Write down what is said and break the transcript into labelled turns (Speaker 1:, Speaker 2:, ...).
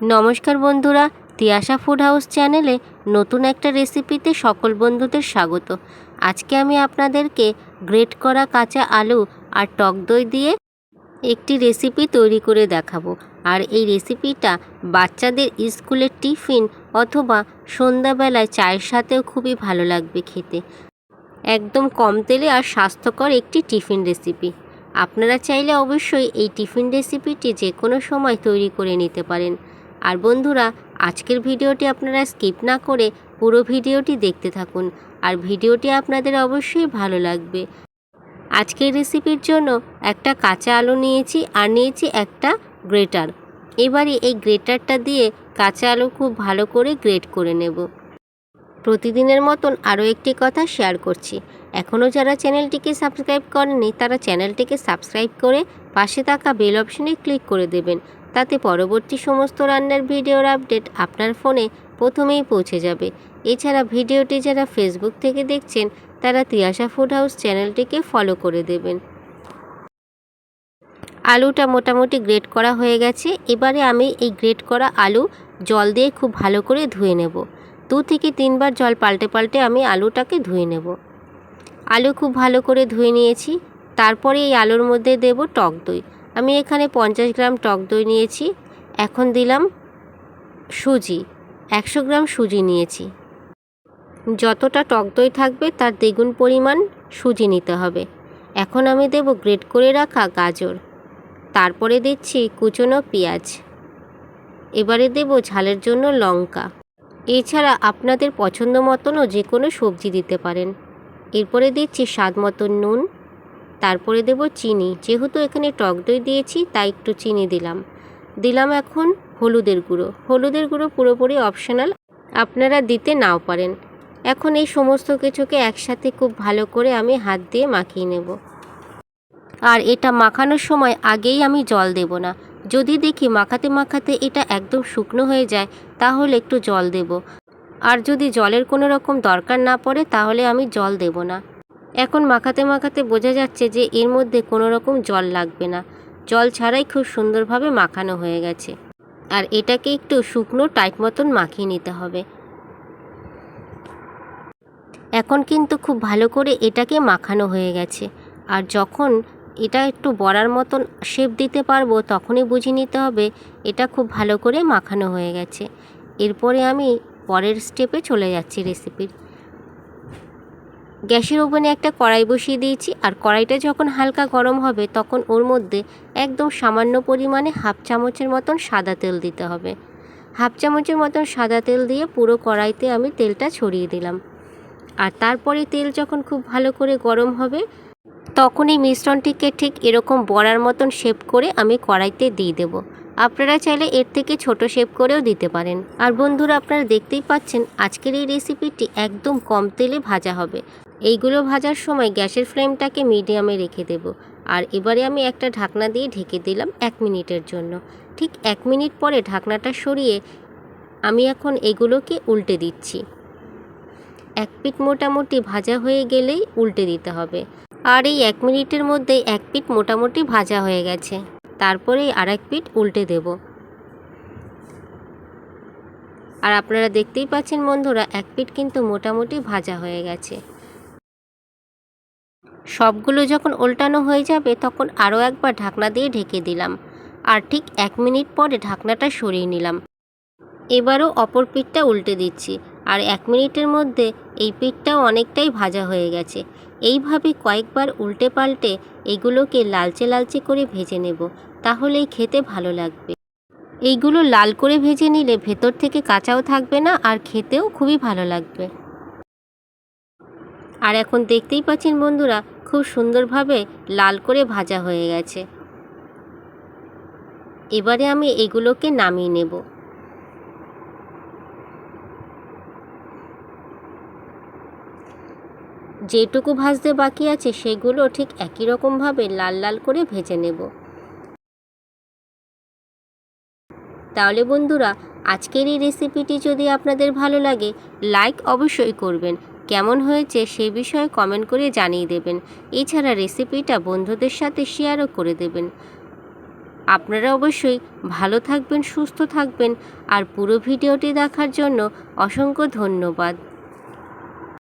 Speaker 1: নমস্কার বন্ধুরা, Tiyasha food house চ্যানেলে নতুন একটা রেসিপিতে সকল বন্ধুদের স্বাগত। আজকে আমি আপনাদেরকে গ্রেট করা কাঁচা আলু আর টক দই দিয়ে একটি রেসিপি তৈরি করে দেখাবো। আর এই রেসিপিটা বাচ্চাদের স্কুলের টিফিন অথবা সন্ধ্যাবেলায় চায়ের সাথেও খুবই ভালো লাগবে খেতে। একদম কম তেলে আর স্বাস্থ্যকর একটি টিফিন রেসিপি। আপনারা চাইলে অবশ্যই এই টিফিন রেসিপিটি যে কোনো সময় তৈরি করে নিতে পারেন। আর বন্ধুরা, আজকের ভিডিওটি আপনারা স্কিপ না করে পুরো ভিডিওটি দেখতে থাকুন আর ভিডিওটি আপনাদের অবশ্যই ভালো লাগবে। আজকের রেসিপির জন্য একটা কাঁচা আলু নিয়েছি আর নিয়েছি একটা গ্রেটার। এবারে এই গ্রেটারটা দিয়ে কাঁচা আলু খুব ভালো করে গ্রেট করে নেব। প্রতিদিনের মতন আরও একটি কথা শেয়ার করছি। এখনও যারা চ্যানেলটিকে সাবস্ক্রাইব করেনি তারা চ্যানেলটিকে সাবস্ক্রাইব করে পাশে থাকা বেল অপশনে ক্লিক করে দেবেন। তাতে পরবর্তী সমস্ত রান্নার ভিডিওর আপডেট আপনার ফোনে প্রথমেই পৌঁছে যাবে। এছাড়া ভিডিওটি যারা ফেসবুক থেকে দেখছেন, তারা তিয়াশা ফুড হাউস চ্যানেলটিকে ফলো করে দেবেন। আলুটা মোটামুটি গ্রেট করা হয়ে গেছে। এবারে আমি এই গ্রেট করা আলু জল দিয়ে খুব ভালো করে ধুয়ে নেব। দু থেকে তিনবার জল পাল্টে পাল্টে আমি আলুটাকে ধুয়ে নেব। আলু খুব ভালো করে ধুয়ে নিয়েছি। তারপরে এই আলুর মধ্যে দেব টক দই। আমি এখানে পঞ্চাশ গ্রাম টক দই নিয়েছি। এখন দিলাম সুজি। একশো গ্রাম সুজি নিয়েছি। যতটা টক দই থাকবে, তার দ্বিগুণ পরিমাণ সুজি নিতে হবে। এখন আমি দেব গ্রেট করে রাখা গাজর। তারপরে দিচ্ছি কুচনো পেঁয়াজ। এবারে দেব ঝালের জন্য লঙ্কা। এছাড়া আপনাদের পছন্দ মতনও যে কোনো সবজি দিতে পারেন। এরপরে দিচ্ছি স্বাদ মতন নুন। তারপরে দেব চিনি। যেহেতু এখানে টক দই দিয়েছি, তাই একটু চিনি দিলাম। দিলাম এখন হলুদের গুঁড়ো। হলুদের গুঁড়ো পুরোপুরি অপশনাল আপনারা দিতে নাও পারেন। এখন এই সমস্ত কিছুকে একসাথে খুব ভালো করে আমি হাত দিয়ে মাখিয়ে নেব। আর এটা মাখানোর সময় আগেই আমি জল দেব না। যদি দেখি মাখাতে মাখাতে এটা একদম শুকনো হয়ে যায়, তাহলে একটু জল দেব। আর যদি জলের কোনো রকম দরকার না পড়ে, তাহলে আমি জল দেব না। এখন মাখাতে মাখাতে বোঝা যাচ্ছে যে এর মধ্যে কোনো রকম জল লাগবে না। জল ছাড়াই খুব সুন্দরভাবে মাখানো হয়ে গেছে। আর এটাকে একটু শুকনো টাইট মতন মাখিয়ে নিতে হবে। এখন কিন্তু খুব ভালো করে এটাকে মাখানো হয়ে গেছে। আর যখন এটা একটু বড়ার মতন শেপ দিতে পারব, তখনই বুঝে নিতে হবে এটা খুব ভালো করে মাখানো হয়ে গেছে। এরপরে আমি পরের স্টেপে চলে যাচ্ছি রেসিপির গ্যাসের ওভেনে একটা কড়াই বসিয়ে দিয়েছি আর কড়াইটা যখন হালকা গরম হবে তখন ওর মধ্যে একদম সামান্য পরিমাণে হাফ চামচের মতন সাদা তেল দিতে হবে। হাফ চামচের মতন সাদা তেল দিয়ে পুরো কড়াইতে আমি তেলটা ছড়িয়ে দিলাম। আর তারপরে তেল যখন খুব ভালো করে গরম হবে তখন এই মিশ্রণটিকে ঠিক এরকম বড়ার মতন শেপ করে আমি কড়াইতে দিয়ে দেব। আপনারা চাইলে এর থেকে ছোট শেপ করেও দিতে পারেন। আর বন্ধুরা, আপনারা দেখতেই পাচ্ছেন, আজকের এই রেসিপিটি একদম কম তেলে ভাজা হবে। এইগুলো ভাজার সময় গ্যাসের ফ্লেমটাকে মিডিয়ামে রেখে দেব। আর এবারে আমি একটা ঢাকনা দিয়ে ঢেকে দিলাম এক মিনিটের জন্য। ঠিক এক মিনিট পরে ঢাকনাটা সরিয়ে আমি এখন এগুলোকে উল্টে দিচ্ছি। এক পিট মোটামুটি ভাজা হয়ে গেলেই উল্টে দিতে হবে। আর এই এক মিনিটের মধ্যেই এক পিট মোটামুটি ভাজা হয়ে গেছে। তারপরে আর এক পিঠ উল্টে দেব। আর আপনারা দেখতেই পাচ্ছেন বন্ধুরা, এক পিঠ কিন্তু মোটামুটি ভাজা হয়ে গেছে। সবগুলো যখন উল্টানো হয়ে যাবে, তখন আরও একবার ঢাকনা দিয়ে ঢেকে দিলাম। আর ঠিক এক মিনিট পরে ঢাকনাটা সরিয়ে নিলাম। এবারও অপর পিঠটা উল্টে দিচ্ছি। আর এক মিনিটের মধ্যে এই পিঠটাও অনেকটাই ভাজা হয়ে গেছে। এইভাবে কয়েকবার উল্টে পাল্টে এগুলোকে লালচে লালচে করে ভেজে নেব। তাহলেই খেতে ভালো লাগবে। এইগুলো লাল করে ভেজে নিলে ভেতর থেকে কাঁচাও থাকবে না আর খেতেও খুবই ভালো লাগবে। আর এখন দেখতেই পাচ্ছেন বন্ধুরা, খুব সুন্দরভাবে লাল করে ভাজা হয়ে গেছে। এবারে আমি এগুলোকে নামিয়ে নেব। যেটুকু ভাজতে বাকি আছে, সেগুলো ঠিক একই রকমভাবে লাল লাল করে ভেজে নেব। তাহলে বন্ধুরা, আজকের এই রেসিপিটি যদি আপনাদের ভালো লাগে লাইক অবশ্যই করবেন। কেমন হয়েছে সে বিষয়ে কমেন্ট করে জানিয়ে দেবেন। এছাড়া রেসিপিটা বন্ধুদের সাথে শেয়ারও করে দেবেন। আপনারা অবশ্যই ভালো থাকবেন, সুস্থ থাকবেন, আর পুরো ভিডিওটি দেখার জন্য অসংখ্য ধন্যবাদ।